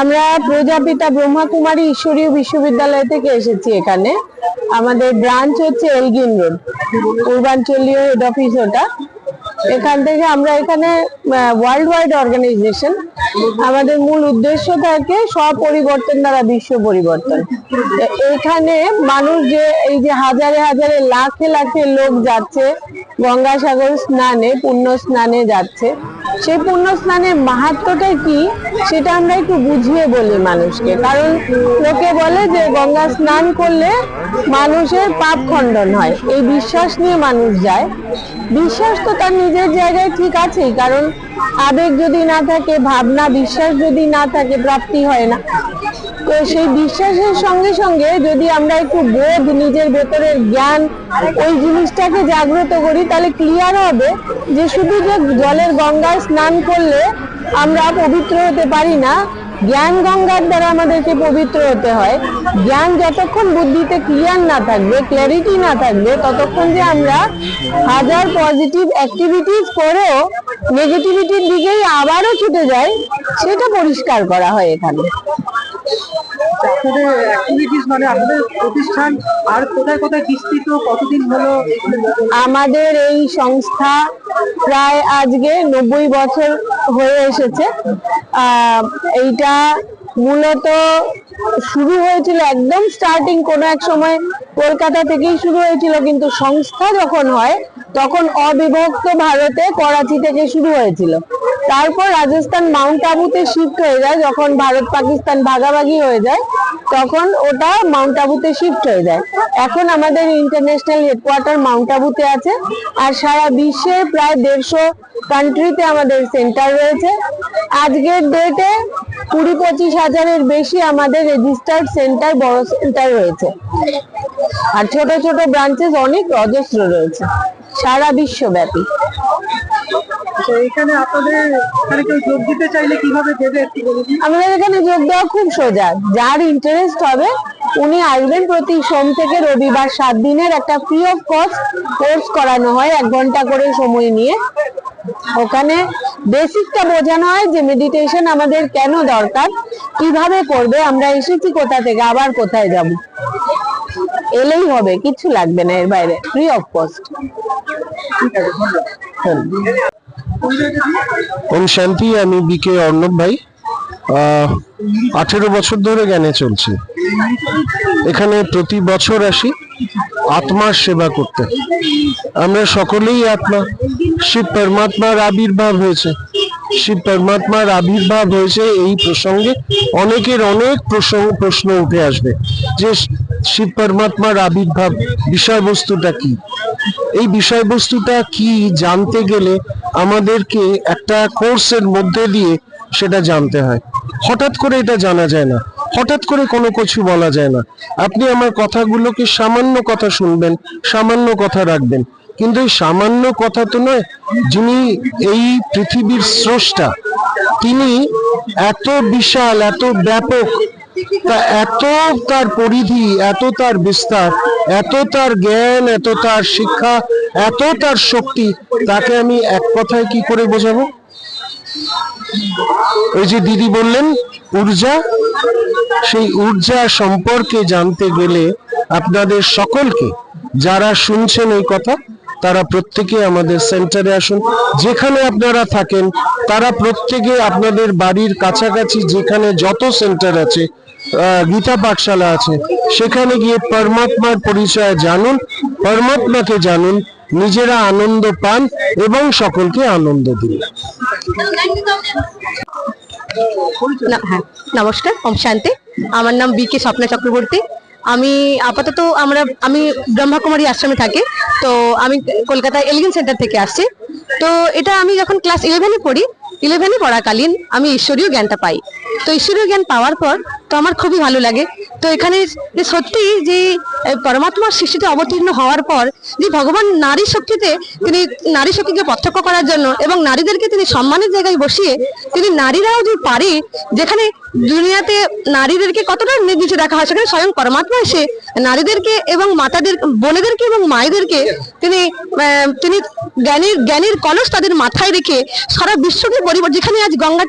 আমরা প্রজাপিতা ব্রহ্মাকুমারী ঈশ্বরীয় বিশ্ববিদ্যালয় থেকে এসেছি এখানে। আমাদের ব্রাঞ্চ হচ্ছে এলগিন রোড পূর্বাঞ্চলীয় হেড অফিস ওটা। এখান থেকে আমরা এখানে ওয়ার্ল্ড ওয়াইড অর্গানাইজেশন আমাদের মূল উদ্দেশ্য থাকে স্বপরিবর্তন দ্বারা বিশ্ব পরিবর্তন। এখানে মানুষ যে, এই যে হাজারে হাজারে লাখে লাখে লোক যাচ্ছে, গঙ্গাসাগর স্নানে, পুণ্য স্নানে যাচ্ছে সেই পুণ্য স্নানের মাহাত্মটা কি? সেটা আমরা একটু বুঝিয়ে বলি মানুষকে। কারণ লোকে বলে যে গঙ্গা স্নান করলে মানুষের পাপ খণ্ডন হয়। এই বিশ্বাস নিয়ে মানুষ যায়। বিশ্বাস তো তার নিজের জায়গায় ঠিক আছেই। কারণ আবেগ যদি না থাকে, ভাবনা, বিশ্বাস যদি না থাকে, প্রাপ্তি হয় না। তো সেই বিশ্বাসের সঙ্গে সঙ্গে যদি আমরা একটু বোধ, নিজের ভেতরের জ্ঞান, ওই জিনিসটাকে জাগ্রত করি, তাহলে ক্লিয়ার হবে যে শুধু যে জলের গঙ্গায় স্নান করলে আমরা পবিত্র হতে পারি না, জ্ঞান গঙ্গার দ্বারা আমাদেরকে পবিত্র হতে হয়। জ্ঞান যতক্ষণ বুদ্ধিতে ক্লিয়ার না থাকবে ক্ল্যারিটি না থাকবে, ততক্ষণ যে আমরা হাজার পজিটিভ অ্যাক্টিভিটিস করেও নেগেটিভিটির দিকেই আবারও ছুটে যাই, সেটা পরিষ্কার করা হয় এখানে। আপনাদের অ্যাক্টিভিটিস মানে আপনাদের প্রতিষ্ঠান আর কোথায় কোথায় বিস্তৃত, কতদিন হলো? আমাদের এই সংস্থা প্রায় আজকে নব্বই বছর হয়ে এসেছে। এইটা মূলত শুরু হয়েছিল একদম স্টার্টিং কোনো এক সময় কলকাতা থেকেই শুরু হয়েছিল, কিন্তু সংস্থা যখন হয় তখন অবিভক্ত ভারতে করাচি থেকে শুরু হয়েছিল। তারপর রাজস্থান মাউন্ট আবুতে শিফট হয়ে যায়, যখন ভারত পাকিস্তান ভাগাভাগি হয়ে যায়, তখন ওটা মাউন্ট আবুতে শিফট হয়ে যায়। এখন আমাদের ইন্টারন্যাশনাল হেডকোয়ার্টার মাউন্ট আবুতে আছে, আর সারা বিশ্বে প্রায় দেড়শো কান্ট্রিতে আমাদের সেন্টার রয়েছে। আজকের ডেটে কুড়ি পঁচিশ হাজারের বেশি আমাদের রেজিস্টার্ড সেন্টার বড় সেন্টার রয়েছে। আর ছোট ছোট ব্রাঞ্চেস অনেক অজস্র রয়েছে। সারা বিশ্বব্যাপী। আমাদের এখানে যোগ দেওয়া খুব সোজা। যার ইন্টারেস্ট হবে উনি আসবেন প্রতি সোম থেকে রবিবার সাত দিনের একটা ফ্রি অফ কস্ট কোর্স করানো হয় এক ঘণ্টা করে সময় নিয়ে। ওখানে বেসিকটা বোঝানো হয় যে মেডিটেশন আমাদের কেন দরকার কীভাবে করবে আমরা এসেছি কোথা থেকে আবার কোথায় যাব। এলেই হবে, কিছু লাগবে না এর বাইরে ফ্রি অফ কস্ট ওম শান্তি, আমি বিকে অর্ণব ভাই। আঠেরো বছর ধরে জ্ঞানে চলছি। এখানে প্রতি বছর আসি, আত্মার সেবা করতে। আমরা সকলেই আত্মা। শিব পরমাত্মার আবির্ভাব হয়েছে। শিব পরমাত্মার আবির্ভাব হয়েছে এই প্রসঙ্গে অনেকের অনেক প্রসঙ্গ প্রশ্ন উঠে আসবে। যে শিব পরমাত্মার আবির্ভাব বিষয়বস্তুটা কি? এই বিষয়বস্তুটা কি জানতে গেলে আমাদেরকে একটা কোর্সের মধ্যে দিয়ে সেটা জানতে হয়। হঠাৎ করে এটা জানা যায় না। হঠাৎ করে কোনো কিছু বলা যায় না। আপনি আমার কথাগুলোকে সামান্য কথা শুনবেন, সামান্য কথা রাখবেন। কিন্তু এই সামান্য কথা তো নয়, যিনি এই পৃথিবীর স্রষ্টা, তিনি এত বিশাল, এত ব্যাপক তা এত তার পরিধি, এত তার বিস্তার, এত তার জ্ঞান, এত তার শিক্ষা, এত তার শক্তি, তাকে আমি এক কথায় কি করে বোঝাবো? ওই যে দিদি বললেন, ঊর্জা, সেই ঊর্জা সম্পর্কে জানতে গেলে আপনাদের সকলকে যারা শুনছেন এই কথা, তারা প্রত্যেকে আমাদের সেন্টারে আসুন। যেখানে আপনারা থাকেন, তারা প্রত্যেকে আপনাদের বাড়ির কাছাকাছি যেখানে যত সেন্টার আছে গীতা পাঠশালা আছে। সেখানে গিয়ে পরমাত্মার পরিচয় জানুন, পরমাত্মাকে জানুন, নিজেরা আনন্দ পান এবং সকলকে আনন্দ দিন। হ্যাঁ নমস্কার, ওম শান্তি। আমার নাম বিকে স্বপ্না চক্রবর্তী। আমি আপাতত আমরা, আমি ব্রহ্মাকুমারী আশ্রমে থাকি, তো আমি কলকাতা এলিগেন সেন্টার থেকে আসছি। তো এটা আমি যখন ক্লাস ইলেভেনে পড়ি ইলেভেনে পড়াকালীন আমি ঈশ্বরীয় জ্ঞানটা পাই। তো ঈশ্বরীয় জ্ঞান পাওয়ার পর তো আমার খুবই ভালো লাগে। তো এখানে সত্যি যে পরমাত্মার সৃষ্টিতে অবতীর্ণ হওয়ার পর, যে ভগবান নারী শক্তিতে তিনি নারী শক্তিকে প্রত্যক্ষ করার জন্য এবং নারীদেরকে তিনি সম্মানের জায়গায় বসিয়ে তিনি নারীরাও যে পারে, যেখানে দুনিয়াতে নারীদেরকে কতটা নিচে দেখা হয়, সেখানে স্বয়ং পরমাত্মা এসে নারীদেরকে এবং মাতাদের, বোনেদেরকে এবং মায়েদেরকে তিনি তিনি জ্ঞানীর জ্ঞানীর কলস তাদের মাথায় রেখে সারা বিশ্বকে পরিবর্তন, যেখানে আজ গঙ্গা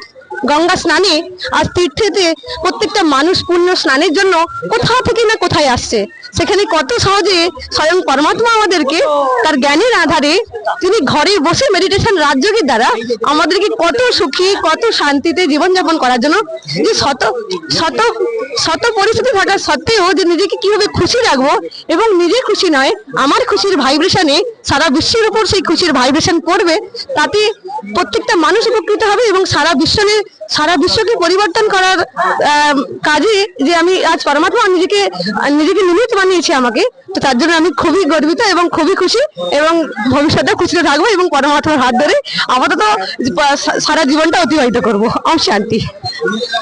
গঙ্গা স্নানে আর তীর্থেতে প্রত্যেকটা মানুষ পুণ্য স্নানের জন্য কোথাও থেকে না কোথায় আসছে। সেখানে কত সহজে স্বয়ং পরমাত্মা আমাদেরকে, তার জ্ঞানের আধারে তিনি ঘরে বসে মেডিটেশন রাজযোগের দ্বারা আমাদেরকে কত সুখী, কত শান্তিতে জীবনযাপন করার জন্য যে শত শত শত পরিস্থিতি থাকা সত্ত্বেও যে নিজেকে কীভাবে খুশি রাখব এবং নিজে খুশি নয়, আমার খুশির ভাইব্রেশনে সারা বিশ্বের উপর সেই খুশির ভাইব্রেশন পড়বে, তাতে প্রত্যেকটা মানুষ উপকৃত হবে এবং সারা বিশ্বে সারা বিশ্বকে পরিবর্তন করার কাজে যে আমি আজ পরমাত্মা নিজেকে নিজেকে নিমিত্ত বানিয়েছে আমাকে, তো তার জন্য আমি খুবই গর্বিত এবং খুবই খুশি এবং ভবিষ্যতে খুশিতে থাকব এবং পরমাত্মার হাত ধরে আপাতত সারা জীবনটা অতিবাহিত করব। আমি শান্তি।